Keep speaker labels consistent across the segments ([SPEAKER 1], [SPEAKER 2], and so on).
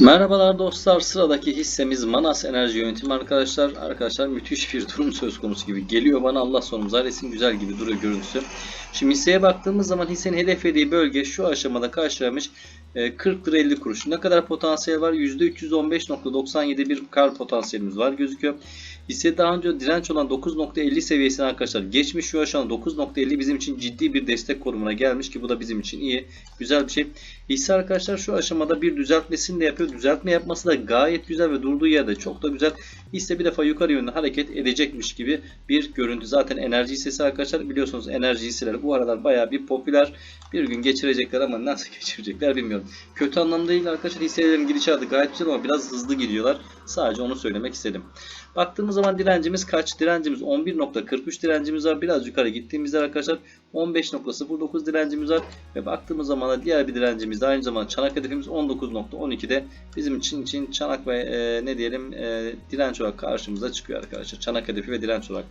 [SPEAKER 1] Merhabalar dostlar sıradaki hissemiz Manas Enerji Yönetimi arkadaşlar. Arkadaşlar müthiş bir durum söz konusu gibi geliyor bana Allah sonumuzu ailesin güzel gibi duruyor görüntüsü. Şimdi hisseye baktığımız zaman hissenin hedeflediği bölge şu aşamada karşılamış 40 lira 50 kuruş. Ne kadar potansiyel var? %315.97 bir kar potansiyelimiz var gözüküyor. Hisse daha önce direnç olan 9.50 seviyesine arkadaşlar geçmiş şu aşamada 9.50 bizim için ciddi bir destek konumuna gelmiş ki bu da bizim için iyi. Güzel bir şey. Hisse arkadaşlar şu aşamada bir düzeltmesini de yapıyor. Düzeltme yapması da gayet güzel ve durduğu yerde çok da güzel. Hisse bir defa yukarı yönde hareket edecekmiş gibi bir görüntü. Zaten enerji hissesi arkadaşlar biliyorsunuz enerji hisseleri bu aralar bayağı bir popüler. Bir gün geçirecekler ama nasıl geçirecekler bilmiyorum. Kötü anlamda değil arkadaşlar hisselerin gidişatı gayet güzel ama biraz hızlı gidiyorlar. Sadece onu söylemek istedim. Baktığımız zaman direncimiz kaç? Direncimiz 11.43 direncimiz var. Biraz yukarı gittiğimizde arkadaşlar 15.09 direncimiz var. Ve baktığımız zaman da diğer bir direncimiz de aynı zamanda çanak hedefimiz 19.12'de bizim için için çanak ve e, ne diyelim e, direnç olarak karşımıza çıkıyor arkadaşlar. Çanak hedefi ve direnç olarak.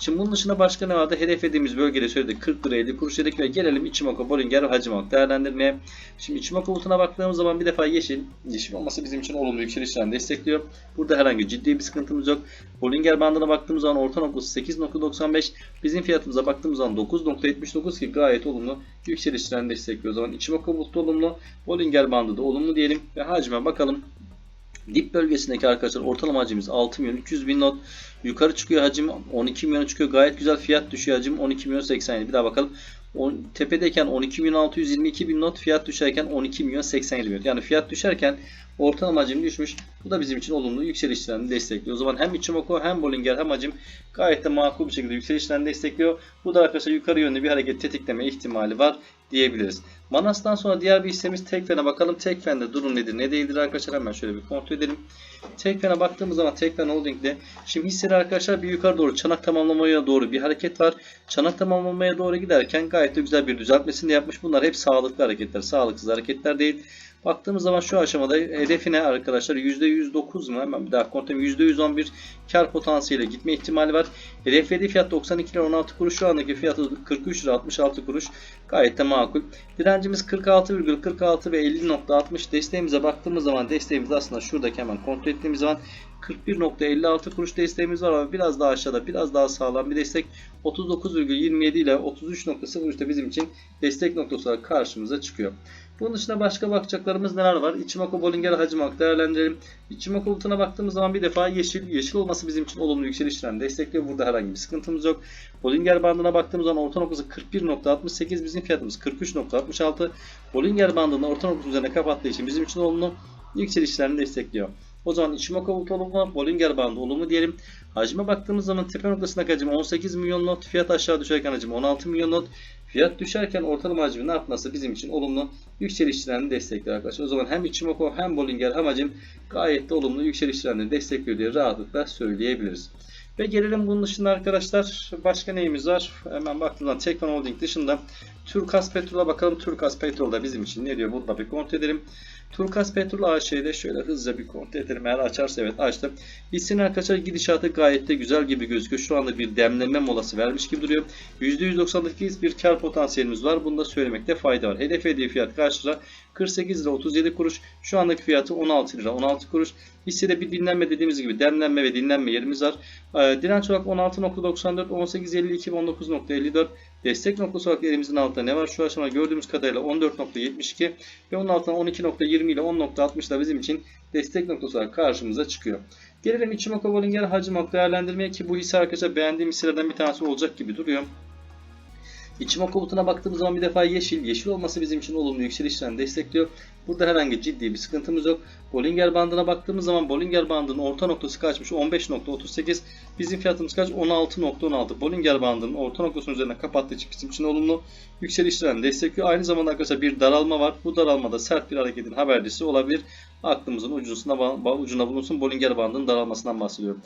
[SPEAKER 1] Şimdi bunun dışında başka ne vardı? Hedeflediğimiz bölgede söyledik 40 lira 50 kuruş dedik ve gelelim Ichimoku, Bollinger ve Hacimok değerlendirmeye. Şimdi Ichimoku bulutuna baktığımız zaman bir defa yeşil. Yeşil olması bizim için olumlu yükselişlerini destekliyor. Burada herhangi ciddi bir sıkıntımız yok. Bollinger bandına baktığımız zaman orta noktası 8.95. Bizim fiyatımıza baktığımız zaman 9.79 ki gayet olumlu yükselişlerini destekliyor. O zaman Ichimoku bulutu olumlu. Bollinger bandı da olumlu diyelim. Ve hacime bakalım. Dip bölgesindeki arkadaşlar ortalama hacimimiz 6 milyon 300 bin not. Yukarı çıkıyor hacim 12 milyon çıkıyor. Gayet güzel fiyat düşüyor hacim 12 milyon 87. Bir daha bakalım. O, tepedeyken 12 milyon 622 bin not fiyat düşerken 12 milyon 87 bin. Yani fiyat düşerken ortalama hacim düşmüş. Bu da bizim için olumlu yükselişlerini destekliyor. O zaman hem Ichimoku hem Bollinger hem hacim gayet de makul bir şekilde yükselişlerini destekliyor. Bu da arkadaşlar yukarı yönlü bir hareket tetikleme ihtimali var diyebiliriz. Manas'tan sonra diğer bir hissemiz Tekfen'e bakalım. Tekfen'de durum nedir ne değildir arkadaşlar hemen şöyle bir kontrol edelim. Tekfen'e baktığımız zaman Tekfen Holding'de şimdi hisseler arkadaşlar bir yukarı doğru çanak tamamlamaya doğru bir hareket var. Çanak tamamlamaya doğru giderken gayet de güzel bir düzeltmesini yapmış. Bunlar hep sağlıklı hareketler, sağlıksız hareketler değil. Baktığımız zaman şu aşamada hedefine arkadaşlar %109 mu? Hemen bir daha kontrol edeyim. %111 kar potansiyeliyle gitme ihtimali var. Hedeflediği fiyat 92 lira 16 kuruş. Şu andaki fiyatı 43 lira 66 kuruş. Gayet de makul. Direncimiz 46,46 ve 50.60. Desteğimize baktığımız zaman desteğimiz aslında şuradaki hemen kontrol ettiğimiz zaman 41.56 kuruş desteğimiz var ama biraz daha aşağıda biraz daha sağlam bir destek 39,27 ile 33.03'te bizim için destek noktası olarak karşımıza çıkıyor. Bunun dışında başka bakacaklarımız neler var? Ichimoku Bollinger Hacimak değerlendirelim. Ichimoku bulutuna baktığımız zaman bir defa yeşil. Yeşil olması bizim için olumlu yükselişlerini destekliyor. Burada herhangi bir sıkıntımız yok. Bollinger bandına baktığımız zaman orta noktası 41.68 bizim fiyatımız 43.66. Bollinger bandının orta noktası üzerine kapattığı için bizim için olumlu yükselişlerini destekliyor. O zaman Ichimoku bulut olumlu, Bollinger bandı olumlu diyelim. Hacime baktığımız zaman tepe noktasındaki hacim 18 milyon not, fiyat aşağı düşerken hacim 16 milyon not. Fiyat düşerken ortalama hacmin artması bizim için olumlu yükselişlerini destekler arkadaşlar. O zaman hem Ichimoku hem Bollinger hem hacim gayet de olumlu yükselişlerini destekliyor diye rahatlıkla söyleyebiliriz. Ve gelelim bunun dışında arkadaşlar başka neyimiz var? Hemen baktığımda Tekvan Holding dışında Turkas Petrol'a bakalım. Turkas Petrol da bizim için ne diyor? Burada bir kontrol edelim. Turkas Petrol AŞ'de şöyle hızlıca bir kontrol edelim. Eğer açarsa evet açtım. Hissenin arkadaşlar gidişatı gayet de güzel gibi gözüküyor. Şu anda bir demleme molası vermiş gibi duruyor. %198 bir kar potansiyelimiz var. Bunu da söylemekte fayda var. Hedef hediye fiyat kaç lira? 48 lira 37 kuruş. Şu andaki fiyatı 16 lira 16 kuruş. Hissede bir dinlenme dediğimiz gibi demlenme ve dinlenme yerimiz var. Ee, direnç olarak 16.94, 18.52 ve 19.54. Destek noktası olarak elimizin altında ne var? Şu aşamada gördüğümüz kadarıyla 14.72 ve onun altına 12.20 ile 10.60 da bizim için destek noktası olarak karşımıza çıkıyor. Gelelim Ichimoku Bollinger Hacimok değerlendirmeye ki bu hisse arkadaşlar beğendiğim hisselerden bir tanesi olacak gibi duruyor. İçime bulutuna baktığımız zaman bir defa yeşil. Yeşil olması bizim için olumlu yükselişlerini destekliyor. Burada herhangi ciddi bir sıkıntımız yok. Bollinger bandına baktığımız zaman Bollinger bandının orta noktası kaçmış? 15.38. Bizim fiyatımız kaç? 16.16. Bollinger bandının orta noktasının üzerine kapattığı için bizim için olumlu yükselişlerini destekliyor. Aynı zamanda arkadaşlar bir daralma var. Bu daralmada sert bir hareketin habercisi olabilir. Aklımızın ucuna, ucuna bulunsun. Bollinger bandının daralmasından bahsediyorum.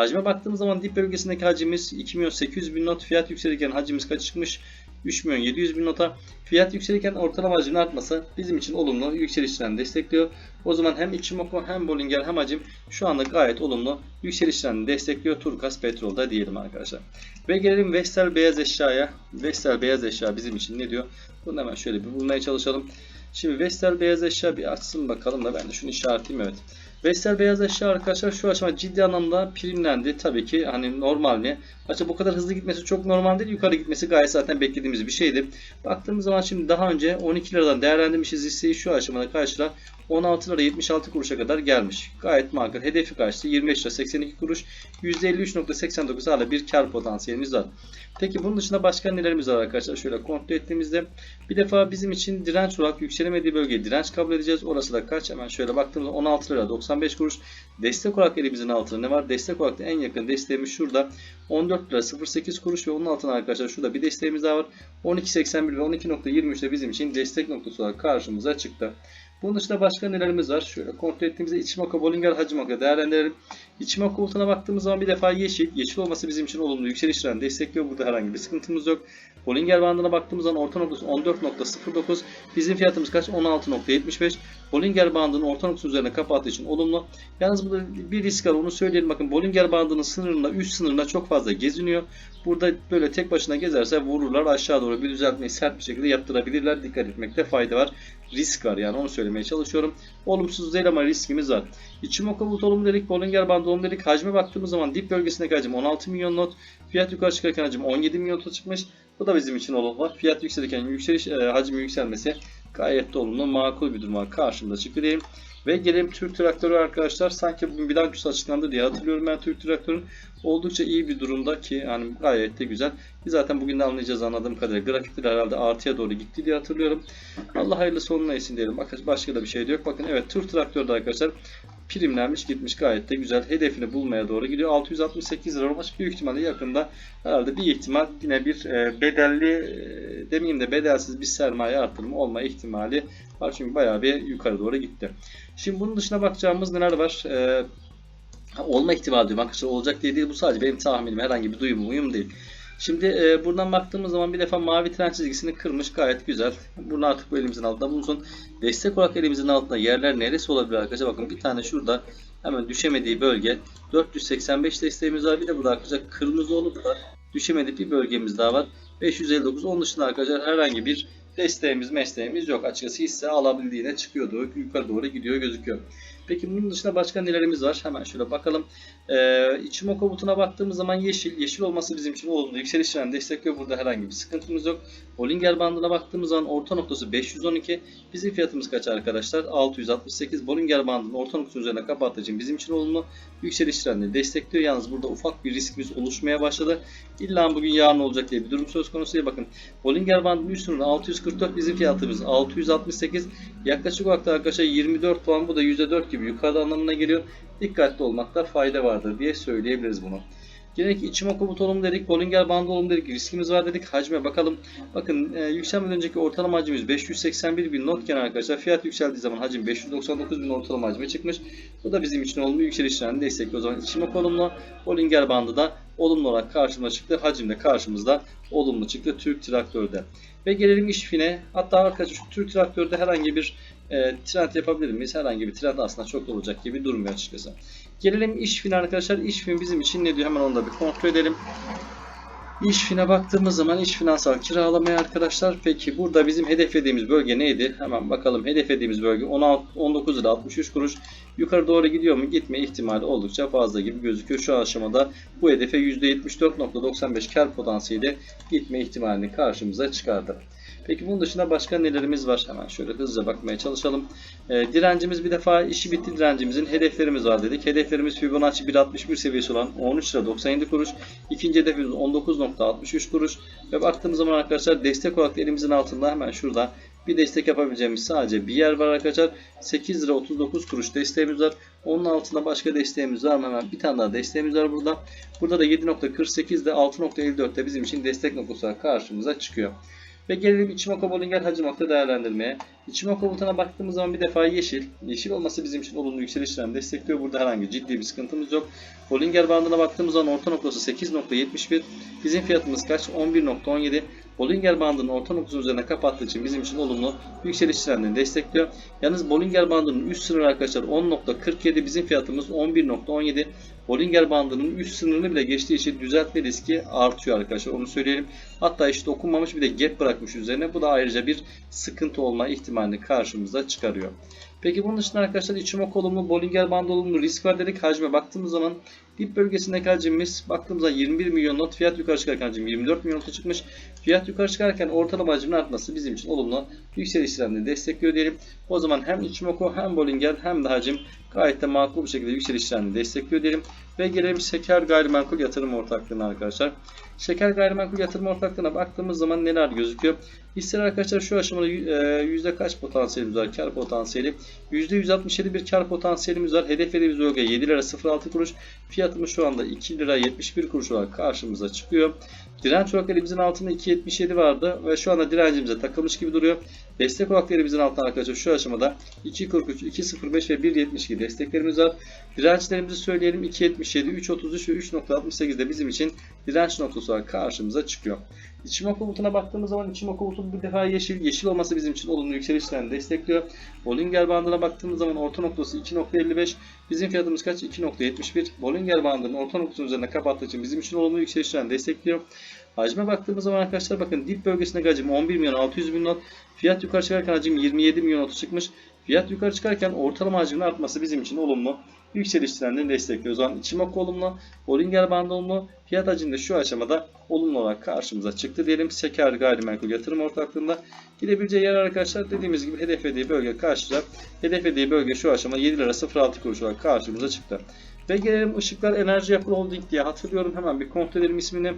[SPEAKER 1] Hacme baktığımız zaman dip bölgesindeki hacimiz 2 milyon 800 bin not. Fiyat yükselirken hacimiz kaç çıkmış? 3 milyon 700 bin nota. Fiyat yükselirken ortalama hacmin artması bizim için olumlu yükselişlerini destekliyor. O zaman hem Ichimoku hem Bollinger hem hacim şu anda gayet olumlu yükselişlerini destekliyor. Turkas Petrol'da diyelim arkadaşlar. Ve gelelim Vestel beyaz eşyaya. Vestel beyaz eşya bizim için ne diyor? Bunu hemen şöyle bir bulmaya çalışalım. Şimdi Vestel beyaz eşya bir açsın bakalım da ben de şunu işaretleyeyim evet. Vestel beyaz eşya arkadaşlar şu aşama ciddi anlamda primlendi. Tabii ki hani normal mi? Açık bu kadar hızlı gitmesi çok normal değil. Yukarı gitmesi gayet zaten beklediğimiz bir şeydi. Baktığımız zaman şimdi daha önce 12 liradan değerlendirmişiz hisseyi şu aşamada karşıla 16 lira 76 kuruşa kadar gelmiş. Gayet makul. Hedefi kaçtı? 25 lira 82 kuruş. %53.89 hala bir kar potansiyelimiz var. Peki bunun dışında başka nelerimiz var arkadaşlar? Şöyle kontrol ettiğimizde bir defa bizim için direnç olarak yükselemediği bölgeye direnç kabul edeceğiz. Orası da kaç? Hemen şöyle baktığımızda 16 lira 95 kuruş. Destek olarak elimizin altında ne var? Destek olarak da en yakın desteğimiz şurada. 14 lira 08 kuruş ve onun altına arkadaşlar şurada bir desteğimiz daha var. 12.81 ve 12.23 de bizim için destek noktası olarak karşımıza çıktı. Bunun dışında başka nelerimiz var? Şöyle kontrol ettiğimizde Ichimoku, Bollinger, Hachimoku değerlendirelim. Ichimoku bulutuna baktığımız zaman bir defa yeşil. Yeşil olması bizim için olumlu yükseliş trend destekliyor. Burada herhangi bir sıkıntımız yok. Bollinger bandına baktığımız zaman orta noktası 14.09. Bizim fiyatımız kaç? 16.75. Bollinger bandının orta noktası üzerine kapattığı için olumlu. Yalnız burada bir risk var onu söyleyelim. Bakın Bollinger bandının sınırında, üst sınırında çok fazla geziniyor. Burada böyle tek başına gezerse vururlar aşağı doğru bir düzeltmeyi sert bir şekilde yaptırabilirler. Dikkat etmekte fayda var. Risk var yani onu söylemeye çalışıyorum. Olumsuz değil ama riskimiz var. Ichimoku bulut olumlu dedik. Bollinger bandı olumlu dedik. Hacme baktığımız zaman dip bölgesindeki hacim 16 milyon not. Fiyat yukarı çıkarken hacim 17 milyon nota çıkmış. Bu da bizim için olumlu. Fiyat yükselirken yükseliş, e, hacmin yükselmesi gayet de olumlu, makul bir duruma karşımıza çıktı diyeyim. Ve gelelim Türk Traktörü arkadaşlar. Sanki bugün bilançosu açıklandı diye hatırlıyorum ben Türk Traktör'ün. Oldukça iyi bir durumda ki yani gayet de güzel. Biz zaten bugün de anlayacağız anladığım kadarıyla. Grafikler herhalde artıya doğru gitti diye hatırlıyorum. Allah hayırlı sonuna etsin diyelim. Başka da bir şey de yok. Bakın evet Türk Traktör'de arkadaşlar primlenmiş gitmiş gayet de güzel. Hedefini bulmaya doğru gidiyor. 668 lira olmuş. Büyük ihtimalle yakında herhalde bir ihtimal yine bir e, bedelli e, demeyeyim de bedelsiz bir sermaye artırımı olma ihtimali var. Çünkü bayağı bir yukarı doğru gitti. Şimdi bunun dışına bakacağımız neler var? E, olma ihtimali diyorum arkadaşlar. Olacak diye değil. Bu sadece benim tahminim. Herhangi bir duyum uyum değil. Şimdi e, buradan baktığımız zaman bir defa mavi tren çizgisini kırmış gayet güzel. Bunu artık bu elimizin altında bulunsun. Destek olarak elimizin altında yerler neresi olabilir arkadaşlar? Bakın bir tane şurada hemen düşemediği bölge 485 desteğimiz var. Bir de burada arkadaşlar kırmızı olup da düşemediği bir bölgemiz daha var. 559. Onun dışında arkadaşlar herhangi bir desteğimiz mesleğimiz yok. Açıkçası hisse alabildiğine çıkıyordu. Yukarı doğru gidiyor gözüküyor. Peki bunun dışında başka nelerimiz var? Hemen şöyle bakalım. Ee, Ichimoku butuna baktığımız zaman yeşil. Yeşil olması bizim için olumlu. Yükseliş trend destekliyor. Burada herhangi bir sıkıntımız yok. Bollinger bandına baktığımız zaman orta noktası 512. Bizim fiyatımız kaç arkadaşlar? 668. Bollinger bandının orta noktası üzerine kapattığı bizim için olumlu. Yükseliş trendi destekliyor. Yalnız burada ufak bir riskimiz oluşmaya başladı. İlla bugün yarın olacak diye bir durum söz konusu değil. Bakın Bollinger bandının üst sınırı 644. Bizim fiyatımız 668. Yaklaşık olarak da arkadaşlar 24 puan. Bu da %4 gibi yukarıda anlamına geliyor. Dikkatli olmakta fayda vardır diye söyleyebiliriz bunu. Gene ki Ichimoku butu olumlu dedik, Bollinger bandı olumlu dedik, riskimiz var dedik. Hacme bakalım. Bakın e, yükselmeden önceki ortalama hacimiz 581 bin notken arkadaşlar fiyat yükseldiği zaman hacim 599 bin ortalama hacme çıkmış. Bu da bizim için olumlu yükseliş trendini destekliyor. O zaman Ichimoku olumlu, Bollinger bandı da olumlu olarak karşımıza çıktı. Hacim de karşımızda olumlu çıktı Türk Traktör'de. Ve gelelim işfine. Hatta arkadaşlar şu Türk Traktör'de herhangi bir e, trend yapabilir miyiz? Herhangi bir trend aslında çok olacak gibi durmuyor açıkçası. Gelelim işfin arkadaşlar. İşfin bizim için ne diyor? Hemen onu da bir kontrol edelim. İşfin'e baktığımız zaman iş finansal kiralamaya arkadaşlar. Peki burada bizim hedeflediğimiz bölge neydi? Hemen bakalım. Hedeflediğimiz bölge 16, 19 lira 63 kuruş. Yukarı doğru gidiyor mu? Gitme ihtimali oldukça fazla gibi gözüküyor. Şu aşamada bu hedefe %74.95 kar potansiyeli gitme ihtimalini karşımıza çıkardı. Peki bunun dışında başka nelerimiz var? Hemen şöyle hızlıca bakmaya çalışalım. E, direncimiz bir defa işi bitti direncimizin hedeflerimiz var dedik. Hedeflerimiz Fibonacci 1.61 seviyesi olan 13 lira 97 kuruş. İkinci hedefimiz 19.63 kuruş. Ve baktığımız zaman arkadaşlar destek olarak elimizin altında hemen şurada bir destek yapabileceğimiz sadece bir yer var arkadaşlar. 8 lira 39 kuruş desteğimiz var. Onun altında başka desteğimiz var? Hemen bir tane daha desteğimiz var burada. Burada da 7.48 de 6.54 de bizim için destek noktası karşımıza çıkıyor. Ve gelelim Ichimoku Bollinger Hacimak'ta değerlendirmeye. Ichimoku butona baktığımız zaman bir defa yeşil. Yeşil olması bizim için olumlu yükseliş trendini destekliyor. Burada herhangi ciddi bir sıkıntımız yok. Bollinger bandına baktığımız zaman orta noktası 8.71. Bizim fiyatımız kaç? 11.17. Bollinger bandının orta noktasının üzerine kapattığı için bizim için olumlu yükseliş trendini destekliyor. Yalnız Bollinger bandının üst sınırı arkadaşlar 10.47 bizim fiyatımız 11.17. Bollinger bandının üst sınırını bile geçtiği için düzeltme riski artıyor arkadaşlar onu söyleyelim. Hatta işte dokunmamış bir de gap bırakmış üzerine. Bu da ayrıca bir sıkıntı olma ihtimalini karşımıza çıkarıyor. Peki bunun dışında arkadaşlar Ichimoku olumlu, Bollinger bandı olumlu, risk var dedik. Hacme baktığımız zaman dip bölgesindeki hacimimiz baktığımızda 21 milyon not, fiyat yukarı çıkarken hacim 24 milyon nota çıkmış. Fiyat yukarı çıkarken ortalama hacmin artması bizim için olumlu yükseliş trendini destekliyor diyelim. O zaman hem Ichimoku hem Bollinger hem de hacim gayet de makul bir şekilde yükseliş trendini destekliyor diyelim. Ve gelelim Şeker Gayrimenkul Yatırım Ortaklığı'na arkadaşlar. Şeker Gayrimenkul Yatırım Ortaklığı'na baktığımız zaman neler gözüküyor? Hisseler arkadaşlar şu aşamada e, yüzde kaç potansiyelimiz var? Kar potansiyeli. %167 bir kar potansiyelimiz var. Hedeflediğimiz bölge 7 lira 06 kuruş. Fiyatımız şu anda 2 lira 71 kuruş olarak karşımıza çıkıyor. Direnç olarak elimizin altında 2.77 vardı ve şu anda direncimize takılmış gibi duruyor. Destek olarak elimizin altında arkadaşlar şu aşamada 2.43, 2.05 ve 1.72 desteklerimiz var. Dirençlerimizi söyleyelim 2.77, 3.33 ve 3.68 de bizim için direnç noktası olarak karşımıza çıkıyor. İçimoku bulutuna baktığımız zaman İçimoku bulutu bir defa yeşil. Yeşil olması bizim için olumlu yükseliş trendini destekliyor. Bollinger bandına baktığımız zaman orta noktası 2.55. Bizim fiyatımız kaç? 2.71. Bollinger bandının orta noktasının üzerine kapattığı için bizim için olumlu yükseliş trendini destekliyor. Hacme baktığımız zaman arkadaşlar bakın dip bölgesindeki hacim 11 milyon 600 bin not. Fiyat yukarı çıkarken hacim 27 milyon notu çıkmış. Fiyat yukarı çıkarken ortalama hacmin artması bizim için olumlu yükseliş trendini destekliyor. O zaman Ichimoku olumlu, Bollinger bandı olumlu, fiyat hacimde şu aşamada olumlu olarak karşımıza çıktı diyelim. Seker gayrimenkul yatırım ortaklığında gidebileceği yer arkadaşlar dediğimiz gibi hedeflediği bölge karşılayacak. Hedeflediği bölge şu aşama 7 lira 06 kuruş olarak karşımıza çıktı. Ve gelelim Işıklar Enerji Yapı Holding diye hatırlıyorum. Hemen bir kontrol edelim ismini.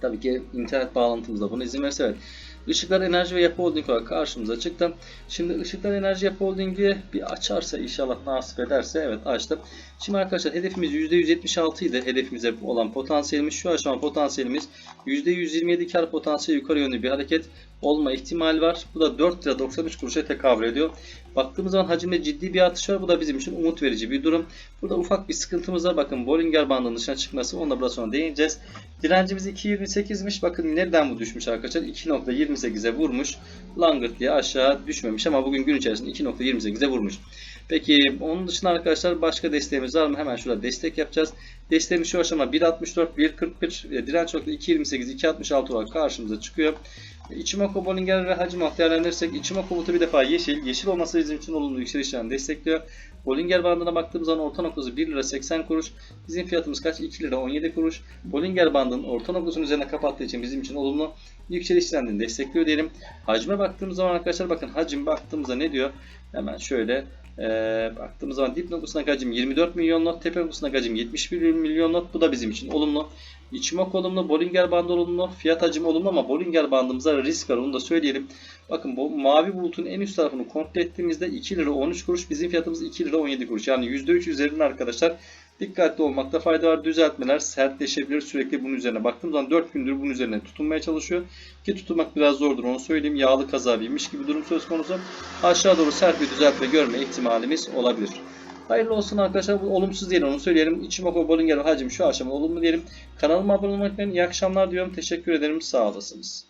[SPEAKER 1] Tabii ki internet bağlantımızda buna izin verirse evet. Işıklar Enerji ve Yapı Holding olarak karşımıza çıktı. Şimdi Işıklar Enerji Yapı Holding'i bir açarsa inşallah nasip ederse evet açtım. Şimdi arkadaşlar hedefimiz %176 idi. Hedefimize olan potansiyelimiz şu aşama potansiyelimiz %127 kar potansiyeli yukarı yönlü bir hareket olma ihtimali var. Bu da 4 lira 93 kuruşa tekabül ediyor. Baktığımız zaman hacimde ciddi bir artış var. Bu da bizim için umut verici bir durum. Burada ufak bir sıkıntımız var. Bakın Bollinger bandının dışına çıkması. Onunla biraz sonra değineceğiz. Direncimiz 2.28'miş. Bakın nereden bu düşmüş arkadaşlar? 2.28'e vurmuş. Langırt diye aşağı düşmemiş ama bugün gün içerisinde 2.28'e vurmuş. Peki onun dışında arkadaşlar başka desteğimiz var mı? Hemen şurada destek yapacağız. Desteğimiz şu aşama 1.64, 1.41, e, direnç nokta 2.28, 2.66 olarak karşımıza çıkıyor. Ichimoku Bollinger ve Hacimah değerlendirirsek Ichimoku bulutu bir defa yeşil. Yeşil olması bizim için olumlu yükselişlerini destekliyor. Bollinger bandına baktığımız zaman orta noktası 1 lira 80 kuruş. Bizim fiyatımız kaç? 2 lira 17 kuruş. Bollinger bandının orta noktasının üzerine kapattığı için bizim için olumlu yükseliş trendini destekliyor diyelim. Hacme baktığımız zaman arkadaşlar bakın hacim baktığımızda ne diyor? Hemen şöyle ee, baktığımız zaman dip noktasına hacim 24 milyon not, tepe noktasına hacim 71 milyon not. Bu da bizim için olumlu. İçmok olumlu, Bollinger bandı olumlu, fiyat hacim olumlu ama Bollinger bandımıza risk var onu da söyleyelim. Bakın bu mavi bulutun en üst tarafını kontrol ettiğimizde 2 lira 13 kuruş, bizim fiyatımız 2 lira 17 kuruş. Yani %3 üzerinde arkadaşlar dikkatli olmakta fayda var. Düzeltmeler sertleşebilir sürekli bunun üzerine. Baktığım zaman 4 gündür bunun üzerine tutunmaya çalışıyor. Ki tutunmak biraz zordur onu söyleyeyim. Yağlı kaza binmiş gibi durum söz konusu. Aşağı doğru sert bir düzeltme görme ihtimalimiz olabilir. Hayırlı olsun arkadaşlar. Bu olumsuz değil onu söyleyelim. Ichimoku Bollinger hacim şu aşama olumlu diyelim. Kanalıma abone olmayı unutmayın. İyi akşamlar diyorum. Teşekkür ederim. Sağ olasınız.